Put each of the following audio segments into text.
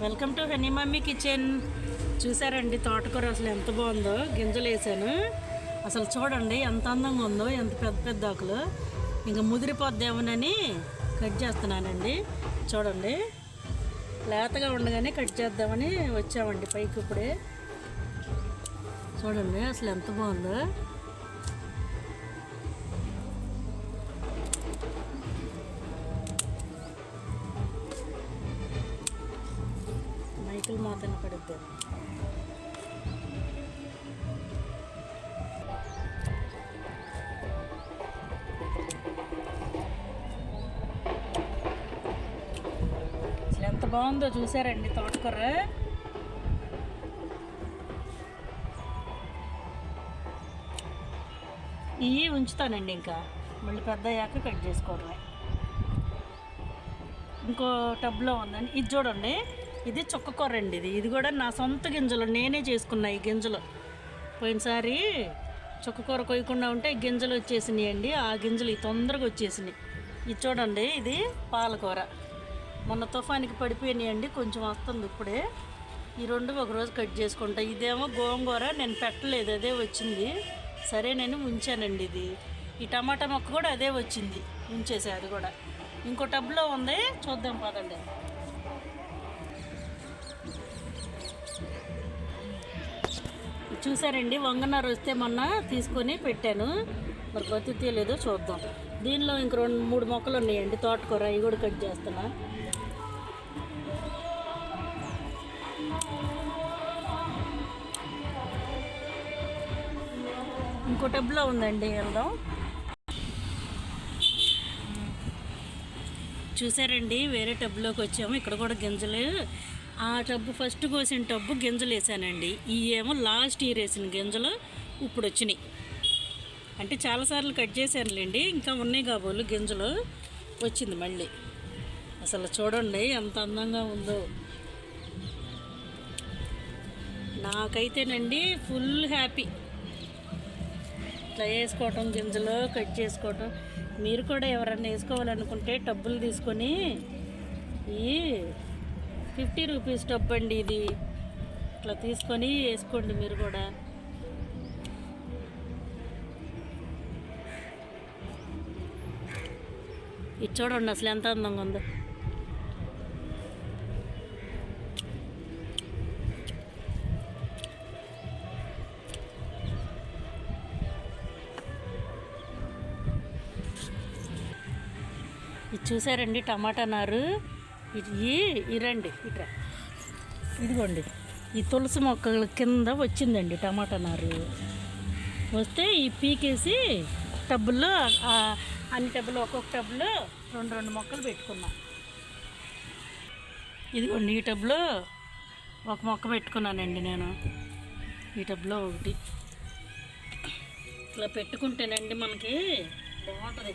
Welcome to honey mummy kitchen. చూసారండి తోటకూర అసలు ఎంత బాగుందో? గింజలు వేసాను. అసలు చూడండి ఎంత అందంగా ఉందో ఎంత పెద్ద పెద్ద ఆకులు. ఇంకా ముదిరిపోద్దేమోనని కట్ చేస్తున్నానండి. చూడండి. లేతగా ఉండగానే కట్ చేద్దామని వచ్చామండి పైకి ఇప్పుడే. చూడండి అసలు ఎంత బాగుందో. మైకిల్ ఎంత బాగుందో చూసారండి తోటకూర? ఇవి ఉంచుతానండి ఇంకా. మళ్ళీ పెద్ద అయ్యాక కట్ చేసుకోవడమే. ఇంకో టబ్లో ఉందండి. ఇది చూడండి. ఇది చుక్కకూర అండి ఇది. ఇది కూడా నా సొంత గింజలు. నేనే చేసుకున్నా ఈ గింజలు. పోయినసారి చుక్కకూర కొయ్యకుండా ఉంటే ఈ గింజలు వచ్చేసినాయి అండి. ఆ గింజలు ఈ తొందరగా వచ్చేసినాయి. ఇది చూడండి ఇది పాలకూర. మొన్న తుఫానికి పడిపోయినాయి అండి కొంచెం వస్తుంది ఇప్పుడే. ఈ రెండు ఒకరోజు కట్ చేసుకుంటా. ఇదేమో గోంగూర నేను పెట్టలేదు అదే వచ్చింది. సరే నేను ఉంచానండి ఇది. ఈ టమాటా మొక్క కూడా అదే వచ్చింది. ఉంచేసే అది కూడా. ఇంకో టబ్లో ఉంది చూద్దాం పదండి. చూసారండి వంగనారు వస్తే మొన్న తీసుకొని పెట్టాను. మరి బతుకుతే లేదో చూద్దాం. దీనిలో ఇంక రెండు మూడు మొక్కలు ఉన్నాయండి తోటకూర ఇవి కూడా కట్ చేస్తున్నా. ఇంకో టబ్లో ఉందండి వెళ్దాం. చూసారండి వేరే టబ్లోకి వచ్చాము. ఇక్కడ కూడా గింజలు ఆ టబ్బు ఫస్ట్ కోసిన టబ్బు గింజలు వేసానండి. ఈ ఏమో లాస్ట్ ఇయర్ వేసిన గింజలు ఇప్పుడు వచ్చినాయి అంటే చాలాసార్లు కట్ చేశానులేండి ఇంకా ఉన్నాయి కాబోలు గింజలు వచ్చింది మళ్ళీ. అసలు చూడండి ఎంత అందంగా ఉందో. నాకైతేనండి ఫుల్ హ్యాపీ ఇట్లా వేసుకోవటం గింజలు కట్ చేసుకోవటం. మీరు కూడా ఎవరన్నా వేసుకోవాలనుకుంటే టబ్బులు తీసుకొని ఈ ఫిఫ్టీ రూపీస్ టబ్ అండి ఇది. ఇట్లా తీసుకొని వేసుకోండి మీరు కూడా. ఇది చూడండి అసలు ఎంత అందంగా ఉందో. ఇది చూసారండి టమాటా నారు? ఇది ఇరండి ఇట్రా ఇదిగోండి ఈ తులసి మొక్కల కింద వచ్చిందండి టమాటా నారు. వస్తే ఈ పీకేసి టబ్బుల్లో అన్ని టబ్బులు ఒక్కొక్క టబ్బులో రెండు రెండు మొక్కలు పెట్టుకున్నా. ఇదిగోండి ఈ టబ్లో ఒక మొక్క పెట్టుకున్నానండి నేను. ఈ టబ్లో ఒకటి. ఇట్లా పెట్టుకుంటేనండి మనకి బాగుంటుంది.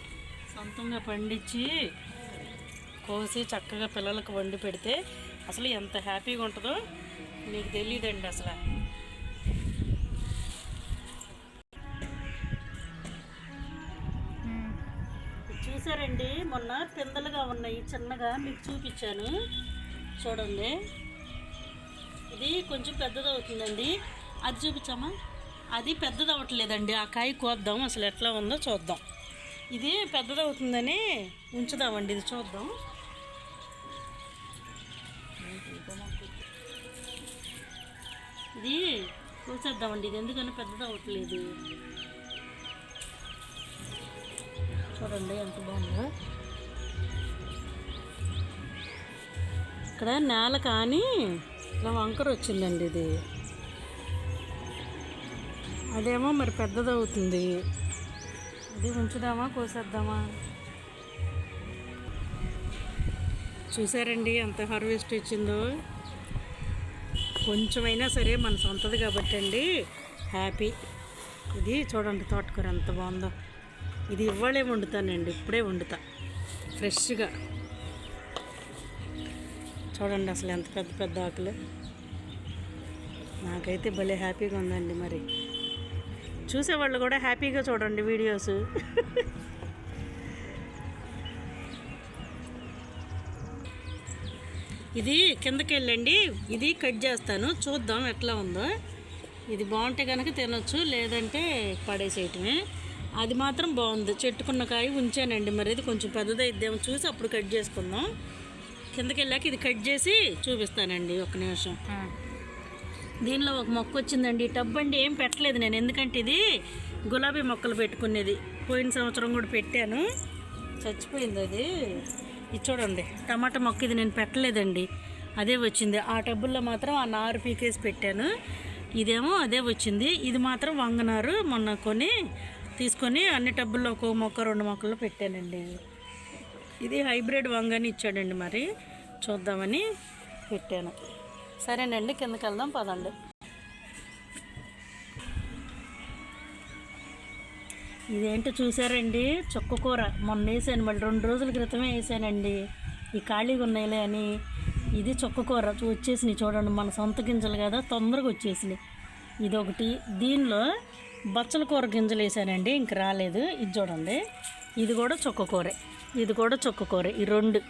సొంతంగా పండించి కోసి చక్కగా పిల్లలకు వండి పెడితే అసలు ఎంత హ్యాపీగా ఉంటుందో మీకు తెలియదండి అసలు. చూసారండి మొన్న పిందలుగా ఉన్నాయి చిన్నగా మీకు చూపించాను. చూడండి. ఇది కొంచెం పెద్దదవుతుందండి అది చూపించామా అది పెద్దది అవ్వట్లేదండి. ఆ కాయ కోద్దాం అసలు ఎట్లా ఉందో చూద్దాం. ఇది పెద్దదవుతుందని ఉంచుదామండి ఇది చూద్దాం. ఇది చూసేద్దామండి ఇది ఎందుకని పెద్దది అవ్వట్లేదు. చూడండి ఎంత బాగుందో. ఇక్కడ నేల కానీ ఇలా వంకర వచ్చిందండి ఇది. అదేమో మరి పెద్దది అవుతుంది ఇది ఉంచుదామా కోసేద్దామా? చూసారండి ఎంత హార్వెస్ట్ ఇచ్చిందో? కొంచెమైనా సరే మన సొంతది కాబట్టి అండి. హ్యాపీ ఇది చూడండి తోటకూర ఎంత బాగుందో. ఇది ఇవ్వాలే వండుతానండి ఇప్పుడే వండుతా. ఫ్రెష్గా చూడండి అసలు ఎంత పెద్ద పెద్ద ఆకులు. నాకైతే భలే హ్యాపీగా ఉందండి మరి. చూసేవాళ్ళు కూడా హ్యాపీగా చూడండి వీడియోస్ ఇది కిందకి వెళ్ళండి ఇది కట్ చేస్తాను. చూద్దాం ఎట్లా ఉందో. ఇది బాగుంటే కనుక తినొచ్చు లేదంటే పడేసేయటమే. అది మాత్రం బాగుంది. చెట్టుకున్న కాయ ఉంచానండి. మరి ఇది కొంచెం పెద్దదైద్దేమో చూసి అప్పుడు కట్ చేసుకుందాం. కిందకి వెళ్ళాక ఇది కట్ చేసి చూపిస్తానండి ఒక నిమిషం. దీనిలో ఒక మొక్క వచ్చిందండి. టబ్ అండి ఏం పెట్టలేదు నేను. ఎందుకంటే ఇది గులాబీ మొక్కలు పెట్టుకునేది. పోయిన సంవత్సరం కూడా పెట్టాను. చచ్చిపోయింది అది. ఇది చూడండి. టమాటా మొక్క ఇది నేను పెట్టలేదండి. అదే వచ్చింది. ఆ టబ్బుల్లో మాత్రం ఆ నారు పీకేసి పెట్టాను. ఇదేమో అదే వచ్చింది. ఇది మాత్రం వంగనారు మొన్న కొని తీసుకొని అన్ని టబ్బుల్లో ఒక మొక్క రెండు మొక్కలు పెట్టానండి. ఇది హైబ్రిడ్ వంగని ఇచ్చాడండి మరి. చూద్దామని పెట్టాను. సరేనండి కిందకి వెళ్దాం పదండి. ఇదేంటో చూసారండి చుక్క కూర. మొన్న వేసాను మళ్ళీ రెండు రోజుల క్రితమే వేసానండి. ఈ ఖాళీగా ఉన్నాయిలే అని. ఇది చుక్క కూర. వచ్చేసినాయి చూడండి మన సొంత గింజలు కదా తొందరగా వచ్చేసినాయి. ఇదొకటి. దీనిలో బచ్చల కూర గింజలు వేసానండి ఇంక రాలేదు. ఇది చూడండి. ఇది కూడా చుక్క కూరే. ఇది కూడా చుక్క కూర. ఈ రెండు.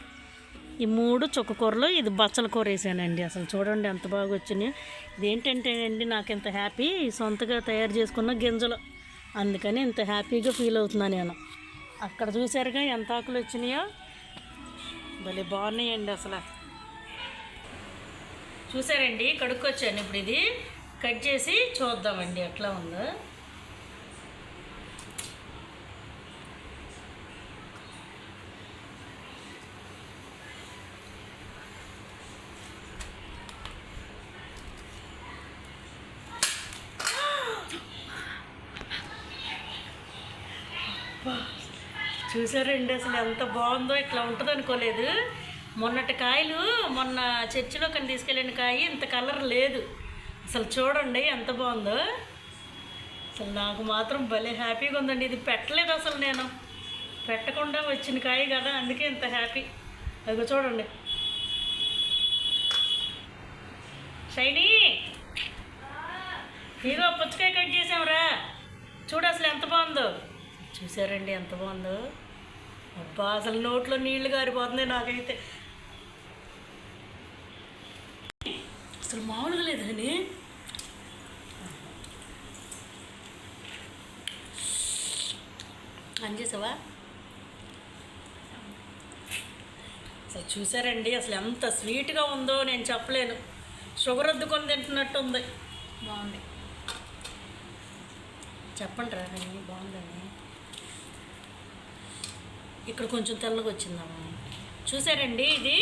ఈ మూడు చుక్క కూరలో ఇది బచ్చల కూర వేసానండి. అసలు చూడండి ఎంత బాగా వచ్చినాయి. ఇదేంటంటే అండి నాకు ఇంత హ్యాపీ. సొంతగా తయారు చేసుకున్న గింజలు. అందుకని ఇంత హ్యాపీగా ఫీల్ అవుతున్నాను నేను. అక్కడ చూసారుగా ఎంత ఆకులు వచ్చినాయో? భలే బాగున్నాయండి అసలు. చూసారండి? కడుక్కొచ్చాను ఇప్పుడు ఇది. కట్ చేసి చూద్దామండి ఎట్లా ఉందో. చూసారండి అసలు ఎంత బాగుందో ఇట్లా ఉంటుంది అనుకోలేదు. మొన్నటి కాయలు మొన్న చర్చిలో కానీ తీసుకెళ్ళిన కాయ ఇంత కలర్ లేదు. అసలు చూడండి ఎంత బాగుందో. అసలు నాకు మాత్రం భలే హ్యాపీగా ఉందండి. ఇది పెట్టలేదు అసలు నేను. పెట్టకుండా వచ్చిన కాయ కదా అందుకే ఇంత హ్యాపీ. అదిగో చూడండి. షైనీ! ఇదిగో పుచ్చకాయ కట్ చేసాంరా చూడు అసలు ఎంత బాగుందో. చూసారండి ఎంత బాగుందో. అబ్బా అసలు నోట్లో నీళ్ళు గారిపోతుంది నాకైతే. అసలు మామూలుగా లేదని అని చేసావా? అసలు చూసారండి అసలు ఎంత స్వీట్గా ఉందో నేను చెప్పలేను. షుగర్ అద్దుకొని తింటున్నట్టు ఉంది. బాగుంది. చెప్పండి రా నేను బాగుందని ఇక్కడ కొంచెం తెల్లగా వచ్చిందమ్మా. చూసారండి ఇది?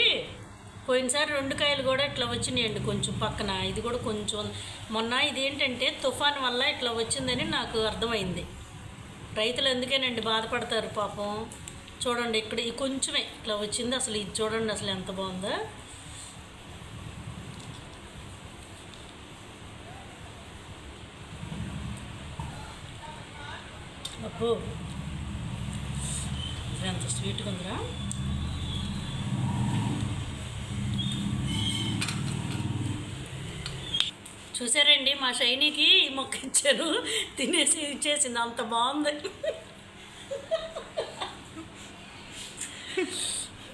పోయినసారి రెండు కాయలు కూడా ఇట్లా వచ్చినాయండి కొంచెం పక్కన. ఇది కూడా కొంచెం మొన్న ఇది ఏంటంటే తుఫాన్ వల్ల ఇట్లా వచ్చిందని నాకు అర్థమైంది. రైతులు ఎందుకేనండి బాధపడతారు పాపం. చూడండి ఇక్కడ ఇది కొంచెమే ఇట్లా వచ్చింది. అసలు ఇది చూడండి అసలు ఎంత బాగుందో. అబ్బో. ఇది ఎంత స్వీట్గా ఉందిరా. చూసారండి మా షైనీకి ఈ మొక్క ఇచ్చారు. తినేసి ఇచ్చేసింది అంత బాగుంది.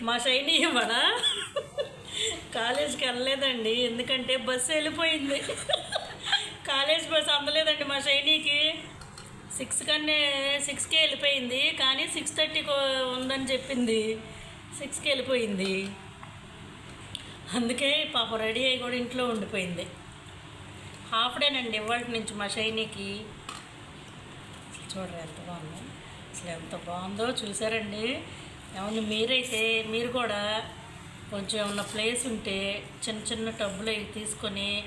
మా షైనీ మన కాలేజీకి వెళ్ళలేదండి ఎందుకంటే బస్సు వెళ్ళిపోయింది. కాలేజ్ బస్సు అందలేదండి మా షైనీకి. సిక్స్ కన్నే సిక్స్కి వెళ్ళిపోయింది కానీ సిక్స్ థర్టీకి ఉందని చెప్పింది. సిక్స్కి వెళ్ళిపోయింది. అందుకే పాప రెడీ అయ్యి కూడా ఇంట్లో ఉండిపోయింది. హాఫ్ డేనండి ఇవాళ నుంచి మా షైనీకి. చూడరు ఎంత బాగుందో. అసలు ఎంత బాగుందో చూసారండి ఏమన్నా మీరైతే మీరు కూడా కొంచెం ఏమన్నా ప్లేస్ ఉంటే చిన్న చిన్న టబ్బులు అవి తీసుకొని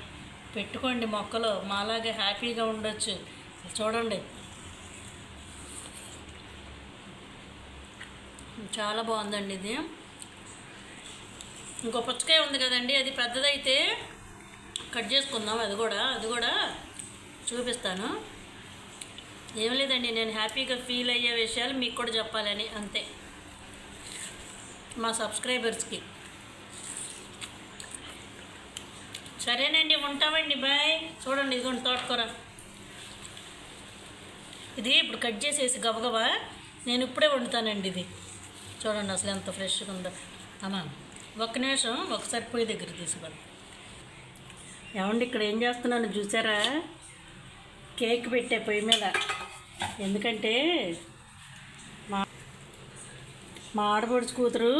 పెట్టుకోండి మొక్కలు. మాలాగే హ్యాపీగా ఉండొచ్చు. చూడండి. చాలా బాగుందండి ఇది. ఇంకో పుచ్చకాయ ఉంది కదండి అది పెద్దదైతే కట్ చేసుకుందాం అది కూడా అది కూడా చూపిస్తాను. ఏం లేదండి నేను హ్యాపీగా ఫీల్ అయ్యే విషయాలు మీకు కూడా చెప్పాలని అంతే. మా సబ్స్క్రైబర్స్కి. సరేనండి ఉంటామండి బాయ్. చూడండి ఇదిగోండి తోటకూర. ఇది ఇప్పుడు కట్ చేసేసి గబగబా నేను ఇప్పుడే వండుతానండి ఇది. చూడండి అసలు ఎంత ఫ్రెష్గా ఉందో. అమ్మా ఒక్క నిమిషం ఒకసారి పొయ్యి దగ్గర తీసుకోండి ఏమండి ఇక్కడ ఏం చేస్తున్నాను చూసారా? కేక్ పెట్టే పొయ్యి మీద. ఎందుకంటే మా మా ఆడపడుచు కూతురు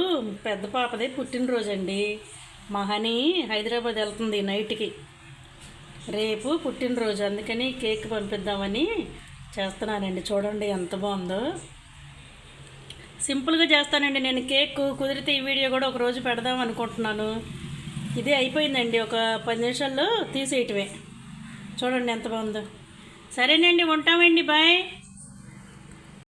పెద్ద పాపదే పుట్టినరోజు అండి మా హనీ హైదరాబాద్ వెళ్తుంది నైట్కి. రేపు పుట్టినరోజు అందుకని కేక్ పంపిద్దామని చేస్తున్నానండి. చూడండి ఎంత బాగుందో. సింపుల్గా చేస్తానండి. నేను కేక్ కుదిరితే ఈ వీడియో కూడా ఒక రోజు పెడదాం అనుకుంటున్నాను. ఇదే అయిపోయిందండి. ఒక పది నిమిషాల్లో తీసేయటమే. చూడండి ఎంత బాగుందో. సరేనండి ఉంటామండి. బాయ్.